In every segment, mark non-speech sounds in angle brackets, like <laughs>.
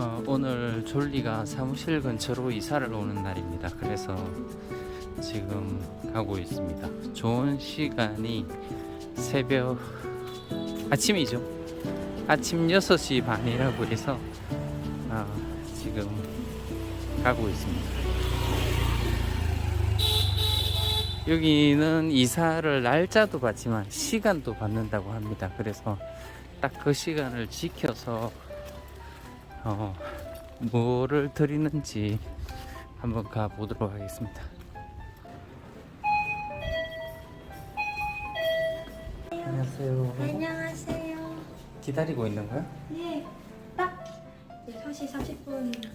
어, 오늘 졸리가 사무실 근처로 이사를 오는 날입니다. 그래서 지금 가고 있습니다. 좋은 시간이 새벽 아침이죠. 아침 6시 반이라고 해서 아, 지금 가고 있습니다. 여기는 이사를 날짜도 받지만 시간도 받는다고 합니다. 그래서 딱 그 시간을 지켜서 어, 뭐를 드리는지 한번 가보도록 하겠습니다. 안녕하세요. 안녕하세요. 기다리고 있는 거야? 네, 딱 6시 40분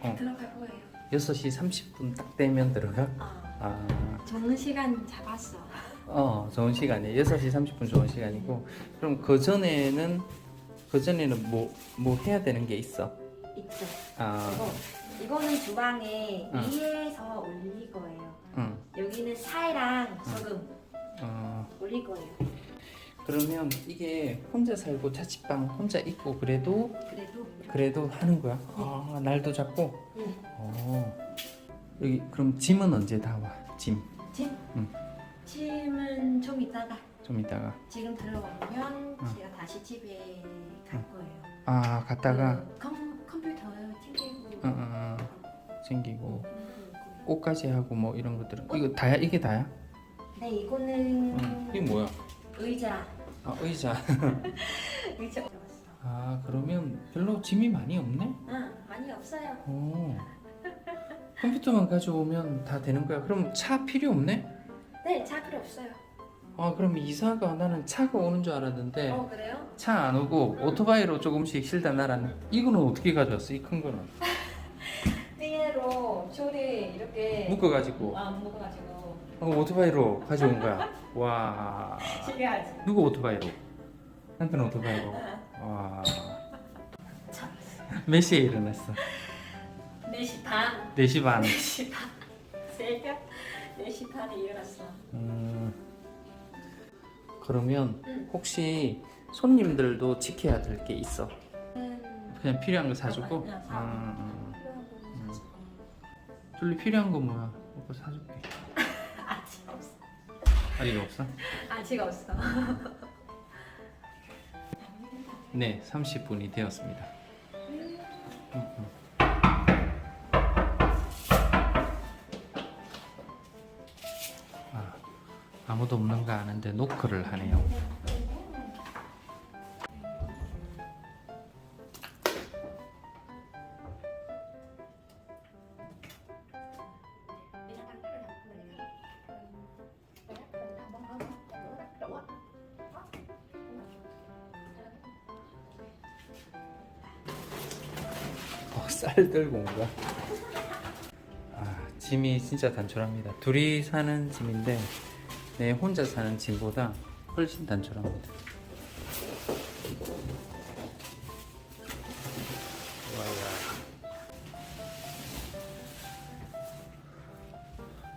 어. 들어갈 거예요. 6시 30분 딱 되면 들어가? 아, 아, 좋은 시간 잡았어. 어, 좋은 시간이에요. 6시 30분 좋은 시간이고. 그럼 그 전에는, 그 전에는 뭐, 뭐 해야 되는 게 있어? 있죠. 아, 이거, 이거는 주방에 응. 위에서 올릴 거예요. 응. 여기는 살랑 소금 어, 올릴 거예요. 그러면 이게 혼자 살고 자취방 혼자 있고 그래도 그래도 그래도 하는 거야? 아, 날도 잡고? 네. 어. 여기 그럼 짐은 언제 다 와? 짐. 짐? 응. 짐은 좀 이따가 좀 이따가. 지금 들어오면 응. 제가 다시 집에. 아, 갔다가 그 컴, 컴퓨터 챙기고 어, 어, 어, 음, 그리고- 꽃까지 하고 뭐 이런 것들은 이거 다야? 이게 다야? 네, 이거는 응. 이게 뭐야? 의자. 아, 의자. <laughs> 의자. 아, 그러면 별로 짐이 많이 없네? 아, 많이 없어요. 어. 컴퓨터만 가져오면 다 되는 거야. 그럼 차 필요 없네? 네, 차 필요 없어요. 아, 그럼 이사가 나는 차가 오는 줄 알았는데 어, 그래요? 차 안 오고 오토바이로 조금씩 실다 날았네. 이거는 어떻게 가져왔어? 이 큰 거는 <laughs> 띠에로 쇼리 이렇게 묶어가지고 아, 묶어가지고 어, 오토바이로 가져온 거야. <laughs> 와, 신기하지? 누구 오토바이로? 남편 오토바이로. <laughs> 와, 참. 몇 시에 일어났어? 4시 반. 4시 반. 4시 반. 새벽 4시 반에 일어났어. 음, 그러면 응. 혹시 손님들도 지켜야 될 게 있어? 음, 그냥 필요한 거 사주고? 그냥 사. 음, 음. 필요한 거 사주고. 졸리 필요한 거 뭐야? 오빠 사줄게. <laughs> 아직 없어. 아직 없어? 아직 없어. 네, 30분이 되었습니다. 음, 음. 아무도 없는가 아는데 노크를 하네요. 어, 쌀 들고 온 거야? 아, 짐이 진짜 단촐합니다. 둘이 사는 짐인데 내 혼자 사는 짐보다 훨씬 단촐합니다.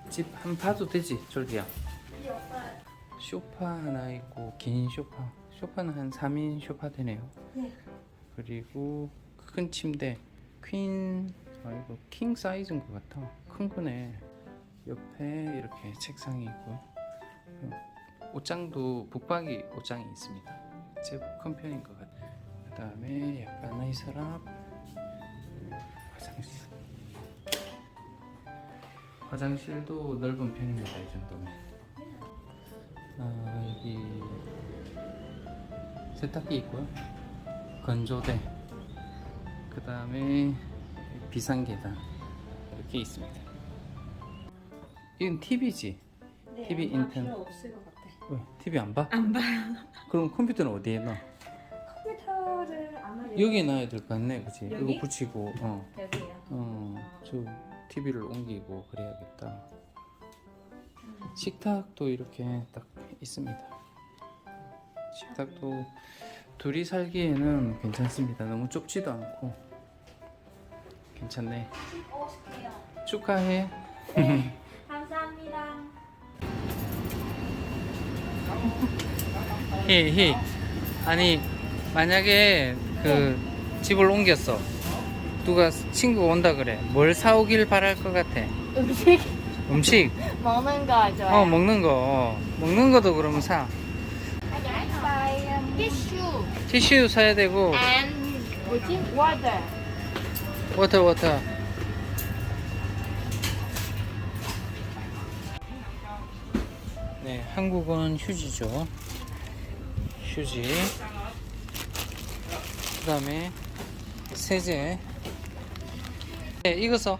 집 한 파도 되지, 없어요. 쇼파 하나 있고 긴 쇼파. 쇼파는 한 3인 쇼파 되네요. 네. 그리고 큰 침대 퀸 아 이거 킹 사이즈인 것 같아 큰 거네 옆에 이렇게 책상이 있고 옷장도 북박이 옷장이 있습니다. 제법 큰 편인 것 같아 그 다음에 약간 이 서랍 화장실. 화장실도 넓은 편입니다 이 정도면. 아 여기 세탁기 있고요. 건조대. 그 다음에 비상계단. 이렇게 있습니다. 이건 TV지? 네, TV 아마 인터넷. 필요 없을 것 같아. 왜? TV 안 봐? 안 봐요. 그럼 컴퓨터는 어디에 넣어? 컴퓨터를 아마 여기 놔야 될 것 같네 그치? 여기? 이거 붙이고 어, 여기요. 어, 저 TV를 옮기고 그래야겠다 식탁도 이렇게 딱 있습니다 식탁도 둘이 살기에는 괜찮습니다 너무 좁지도 않고 괜찮네 오, 좋게요. 축하해 네, <laughs> 히, 히. 아니 만약에 그 집을 옮겼어. 누가 친구가 온다 그래. 뭘 사오길 바랄 것 같아. 음식 음식. <laughs> 먹는 거 좋아요. 어 먹는 거. 먹는 것도 그러면 사. Tissue 티슈 사야 되고 and 뭐지? water. 워터 워터. 네, 한국은 휴지죠. 휴지. 그 다음에 세제. 네, 이거 써.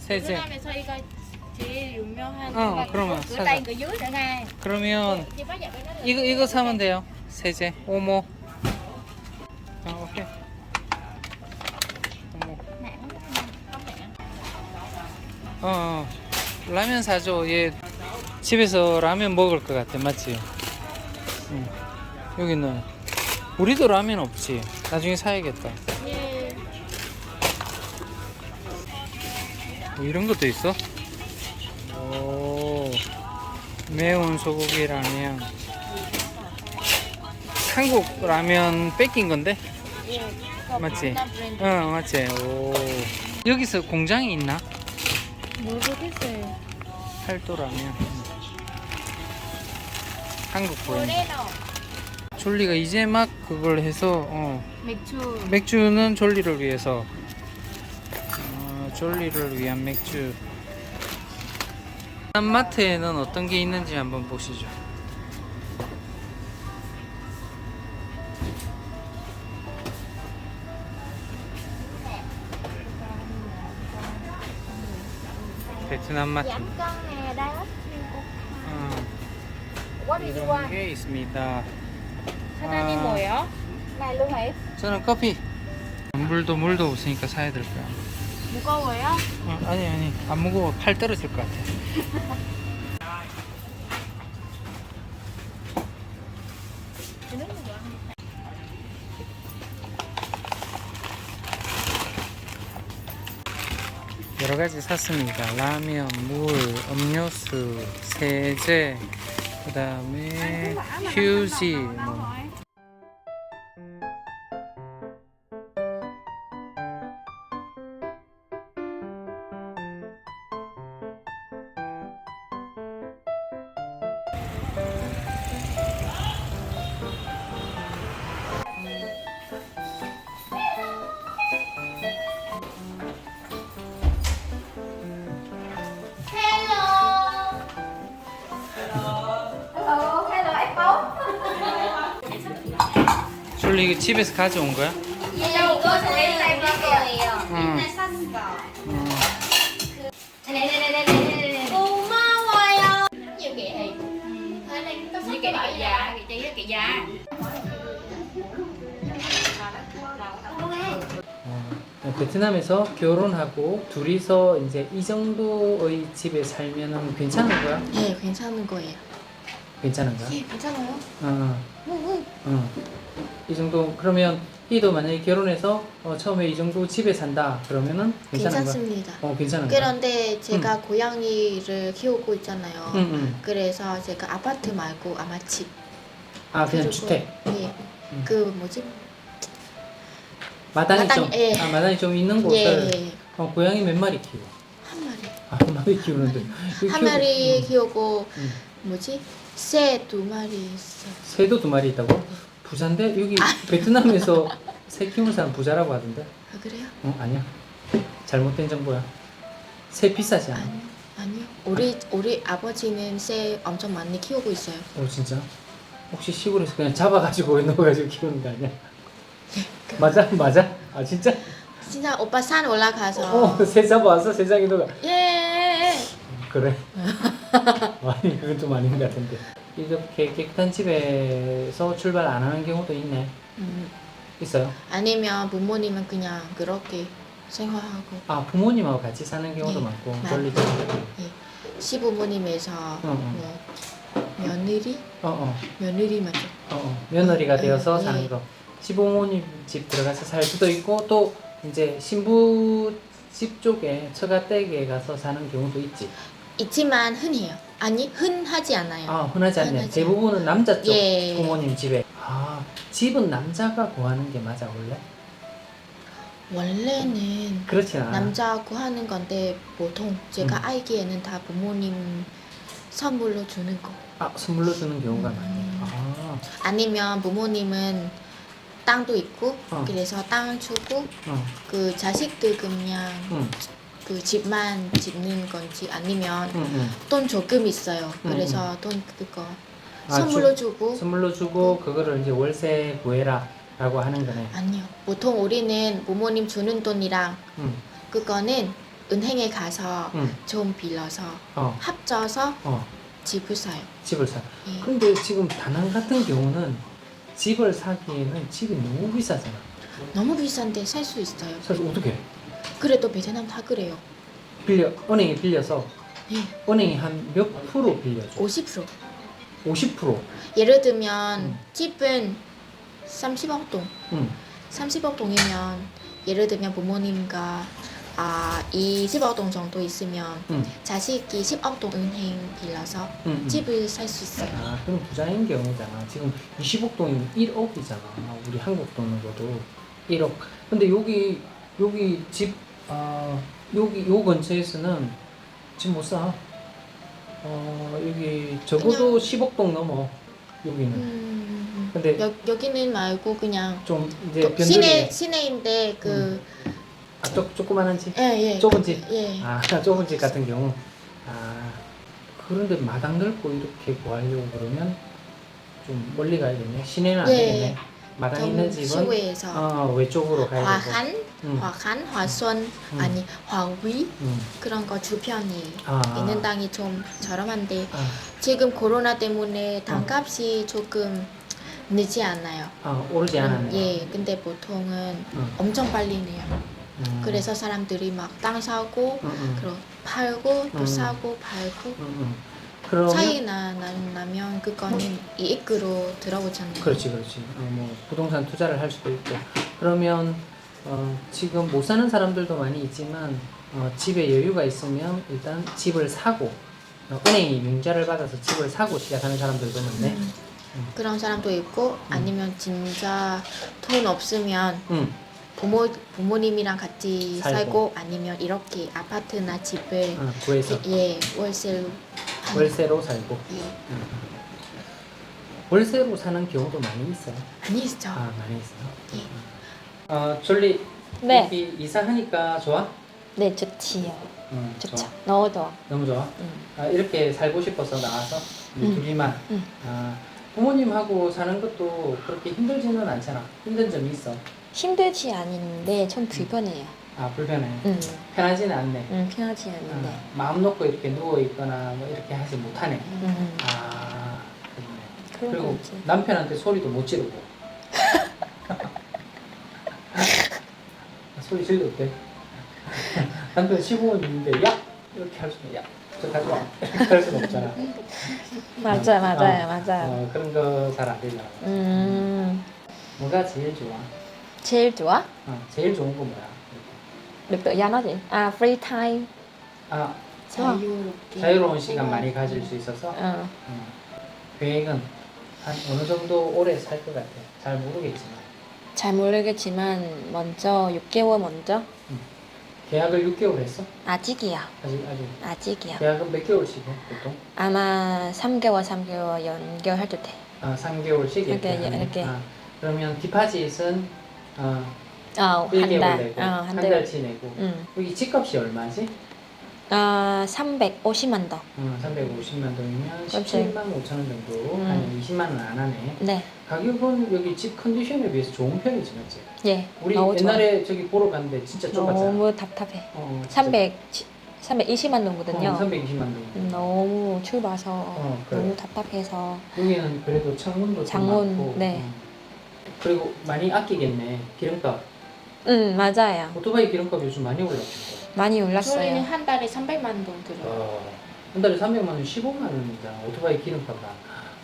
세제. 그다음에 저희가 제일 유명한 어, 거 그러면 그 사자. 그. 그러면 là 이거 이거 사면 돼요. 세제, 오모. 아, 오케이. 오모. nặng. 어, 어, 라면 사줘. 얘 집에서 라면 먹을 것 같아, 맞지? 응. 여기는 우리도 라면 없지. 나중에 사야겠다. 예. 뭐 이런 것도 있어? 오, 매운 소고기 라면. 한국 라면 뺏긴 건데? 예. 맞지? 브랜드. 어, 맞지? 오. 여기서 공장이 있나? 모르겠어요. 팔도 라면. 한국 브랜드. 모레노 졸리가 이제 막 그걸 해서 어, 맥주. 맥주는 졸리를 위해서 어, 졸리를 위한 맥주 마트에는 어떤 게 있는지 한번 보시죠 베트남 마트 nè, đá. 어? 이런 게 있습니다 사장님 아. 뭐예요? 네, luôn hả? 저는 커피 물도 물도 없으니까 사야 될 거야 무거워요? 어, 아니 아니 안 무거워 팔 떨어질 것 같아 여러 가지 샀습니다 라면 물 음료수 세제 그 다음에 휴지 뭐 솔리 이거 집에서 가져온 거야? 예, 이거 저희 살 거예요. 응. 맨날. 어. 네네네네네. 고마워요. nhiều kệ thì kệ kệ đó kệ già 어, 베트남에서 결혼하고 둘이서 이제 이 정도의 집에 살면은 괜찮은 거야? 네, 괜찮은 거예요. 괜찮은 거야? 예, 괜찮아요. 어, 응, 응. 어. 이 정도 그러면 희도 만약에 결혼해서 어, 처음에 이 정도 집에 산다 그러면은 괜찮은 괜찮습니다. 어, 괜찮은 거야? 그런데 제가 고양이를 키우고 있잖아요. 응, 응. 그래서 제가 아파트 말고 아마 집. 아 그냥 그리고- 주택. 예. 음. 그 뭐지? 마당이 마당, 좀, 예. 아 마당이 좀 있는 예, 곳을 예. 어, 고양이 몇 마리 키워? 한 마리. 아, 한 마리 키우는데 이거 한 키우고- 마리 응. 키우고 응. 뭐지? 새 두 마리 있어. 새도 두 마리 있다고? 부자인데 여기 베트남에서 <laughs> 새 키우는 사람 부자라고 하던데. 아, 그래요? 어 아니야 잘못된 정보야 새 비싸지 않아 아니요. 아니요. 우리 우리 아버지는 새 엄청 많이 키우고 있어요. 어 진짜 혹시 시골에서 그냥 잡아가지고 <laughs> 넣어가지고 키우는 거 아니야 맞아 맞아 아 진짜 진짜 오빠 산 올라가서 어새 잡아왔어 세상에도 예. 그래 <laughs> 아니 그건 좀 아닌 것 같은데 이렇게 깨끗한 집에서 출발 안 하는 경우도 있네. 음, 있어요? 아니면 부모님은 그냥 그렇게 생활하고. 아 부모님하고 같이 사는 경우도 예, 많고 맞- 권리죠 시부모님에서 응, 뭐 며느리? 어어. 며느리 맞죠? 어, 어, 며느리가 네, 되어서 네. 사는 거. 시부모님 집 들어가서 살 수도 있고 또 이제 신부 집 쪽에 처가 댁에 가서 사는 경우도 있지. 있지만 흔해요. 아니 흔하지 않아요. 아 흔하지 않네. 흔하지 대부분은 남자 쪽 예. 부모님 집에. 아 집은 남자가 구하는 게 맞아 원래? 원래는 그렇지 않아. 남자 구하는 건데 보통 제가 음. 알기에는 다 부모님 선물로 주는 거. 아 선물로 주는 경우가 음. 많네. 아, 아니면 부모님은 땅도 있고 어. 그래서 땅 주고 어, 그 자식들 그냥 응, 그 집만 짓는 건지 아니면 응, 응. 돈 조금 있어요. 음, 그래서 돈 그거 아, 선물로 주- 주고 선물로 주고 그거를 이제 월세 구해라라고 하는 거네. 아니요. 보통 우리는 부모님 주는 돈이랑 응, 그거는 은행에 가서 응, 좀 빌려서 어, 합쳐서 어, 집을 사요. 집을 사. 예. 근데 지금 다낭 같은 경우는 집을 사기에는 집이 너무 비싸잖아. 너무 비싼데 살 수 있어요. 사실 어떻게 그래도 베트남 다 그래요. 빌려 은행에 빌려서 예. 은행이 한 몇 프로 빌려줘? 50%. 50%. 예를 들면 음. 집은 30억 동. 응, 30억 동이면 예를 들면 부모님과 아 20억 동 정도 있으면 응, 자식이 10억 동 은행 빌려서 응. 응. 집을 살 수 있어요. 아, 그럼 부자인 경우잖아. 지금 20억 돈이면 1억이잖아. 우리 한국 돈으로도 1억. 근데 여기 여기 집 아, 여기 요 근처에서는 집 못 사. 어, 여기 적어도 10억 돈 넘어. 여기는. 음, 근데 여, 여기는 말고 그냥 좀 이제 또 변동이 시내 시내인데 그 아, 조, 조그만한 집. 예, 예. 좁은 집? 예. 아, <laughs> 좁은 집 같은 경우. 아, 그런데 마당 넓고 이렇게 구하려고 그러면 좀 멀리 가야겠네. 시내는 안 예. 되겠네. 마당 좀 있는 집은 시외에서 어, 외쪽으로 가야 되고. 음. 화한, 화순 음. 아니 화위 음. 그런 거 주변이 아. 있는 땅이 좀 저렴한데 아, 지금 코로나 때문에 땅값이 조금 늦지 않아요. 아, 오르지 않았네. 예, 근데 보통은 음. 엄청 빨리 내요. 음. 그래서 사람들이 막 땅 사고 음, 음. 그리고 팔고 또 음. 사고 팔고 음, 음. 그러면 차이 나, 나, 나면 그거는 이익으로 들어오잖아요. 그렇지, 그렇지. 어, 뭐 부동산 투자를 할 수도 있고. 그러면 어, 지금 못 사는 사람들도 많이 있지만 어, 집에 여유가 있으면 일단 집을 사고 어, 은행이 융자를 받아서 집을 사고 시작하는 사람들도 많네. 음. 그런 사람도 있고 아니면 진짜 돈 없으면 응, 부모 부모님이랑 같이 살고. 살고, 아니면 이렇게 아파트나 집을 어, 구해서 예 월세로 월세로 살고. 예. 음. 월세로 사는 경우도 많이 있어요. 많이 있죠. 아, 많이 있어요. 예. 어, 졸리 네. 여기 이사하니까 좋아? 네, 좋지요. 응, 좋죠. 좋아. 너무 좋아. 너무 좋아. 응. 아, 이렇게 살고 싶어서 나와서 우리 응. 둘이만. 응. 아, 부모님하고 사는 것도 그렇게 힘들지는 않잖아. 힘든 점이 있어. 힘들지 않은데 좀 불편해요. 아 불편해. 응, 편하지는 않네. 응, 편하지 않은데. 아, 마음 놓고 이렇게 누워 있거나 뭐 이렇게 하지 못하네. 응, 아. 그런 그리고 거지. 남편한테 소리도 못 지르고. 소리 질러도 돼. 남편 시부모님 있는데 야 이렇게 할 수는 야 저 가져와 이렇게 할 수는 없잖아. 맞아, 맞아요, 어, 맞아요. 어, 그런 거 잘 안 되잖아. 음, 뭐가 제일 좋아? 제일 좋아? 어, 제일 좋은 건 뭐야? được tự do nói gì? À, free time. 아 자유롭게 자유로운 시간 많이 가질 수 있어서 Ờ, 음, 계획은 한 어느 정도 오래 살 것 같아. 잘 모르겠지만 잘 모르겠지만 먼저 6개월 먼저 계약을 6개월 했어? 아직이야. 아직 아직 아직이야. 계약은 몇 개월씩 해 보통? 아마 3개월, 3개월 연결해도 돼. 아 3개월씩 이렇게 이렇게. 이렇게. 아, 그러면 디파짓은 어, 어, 한 1개월 달. 내고 어, 한한 달. 달치 내고 응. 여기 집값이 얼마지? 아, 350만 동. 어, 350만 동이면 그렇지. 17만 5천 원 정도 음. 한 20만 원 안 하네. 네. 가격은 여기 집 컨디션에 비해서 좋은 편이지 맞지? 예. 우리 너무 좋아. 옛날에 저기 보러 갔는데 진짜 좁았잖아. 너무 답답해. 어, 진짜. 300, 320만 동거든요. 어, 320만 동. 음, 너무 좁아서 어, 그래. 너무 답답해서 여기는 그래도 창문도 좀 창문, 많고. 네. 음. 그리고 많이 아끼겠네. 기름값. 응 맞아요 오토바이 기름값 요즘 많이 올랐죠. 많이 저희는 올랐어요 한 달에 300만 동 들어요. 어, 한 달에 300만 원, 15만 원이잖아. 오토바이 기름값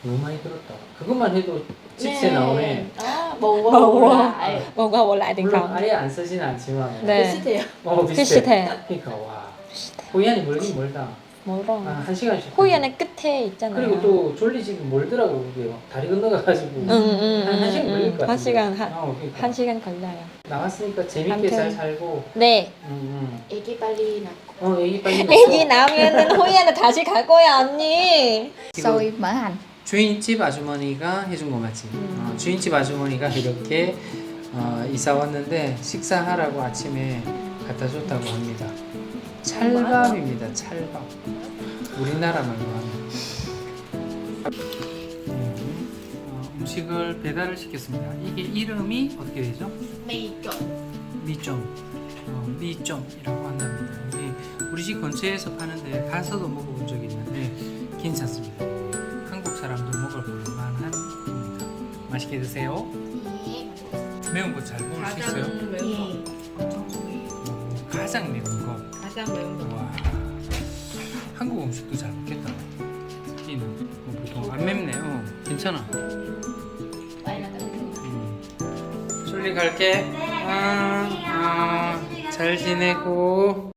너무 많이 들었다. 그것만 해도 집세 나오네. 아, 먹어. 먹어. 먹어. 뭐가 올라야 물론 아예 안 쓰지는 않지만. 네. 비슷해요. 어, 비슷해. 비슷해. 그러니까 와. 비슷해 호이안이 멀긴 멀다. 멀어 아, 한 시간씩. 호이안의 끝에 있잖아요 그리고 또 졸리 집이 멀더라고 그게 막 다리 건너가가지고 응, 응, 한, 한 응, 시간 응, 걸릴 것 응. 같은데 한 시간 한, 어, 그러니까. 한 시간 걸려요 나왔으니까 재밌게 아무튼. 잘 살고. 네. 응, 애기 빨리 낳고 응. 어, 애기 빨리. <laughs> 애기 낳으면은 호이한테 다시 갈 거야 언니. hành 주인집 아주머니가 해준 거 맞지? 어, 주인집 아주머니가 이렇게 어, 이사 왔는데 식사하라고 아침에 갖다 줬다고 합니다. 찰밥입니다. 찰밥. 우리나라 말로 하면. 음, 어, 음식을 배달을 시켰습니다. 이게 이름이 어떻게 되죠? Trộn 미점. 어, 미점이라고 한답니다. 여기 우리 집 근처에서 파는데 가서도 먹어본 적이 있는데 괜찮습니다. 한국 사람도 먹어볼 만한 겁니다. 맛있게 드세요. 예 매운 거 잘 먹을 수 있어요? 예. 어, 가장 매운 거. 가장 매운 거 와. 한국 음식도 잘 먹겠다. 특히는 뭐 보통 안 맵네. 어, 괜찮아. 갈게. 아, 아, 잘 지내고.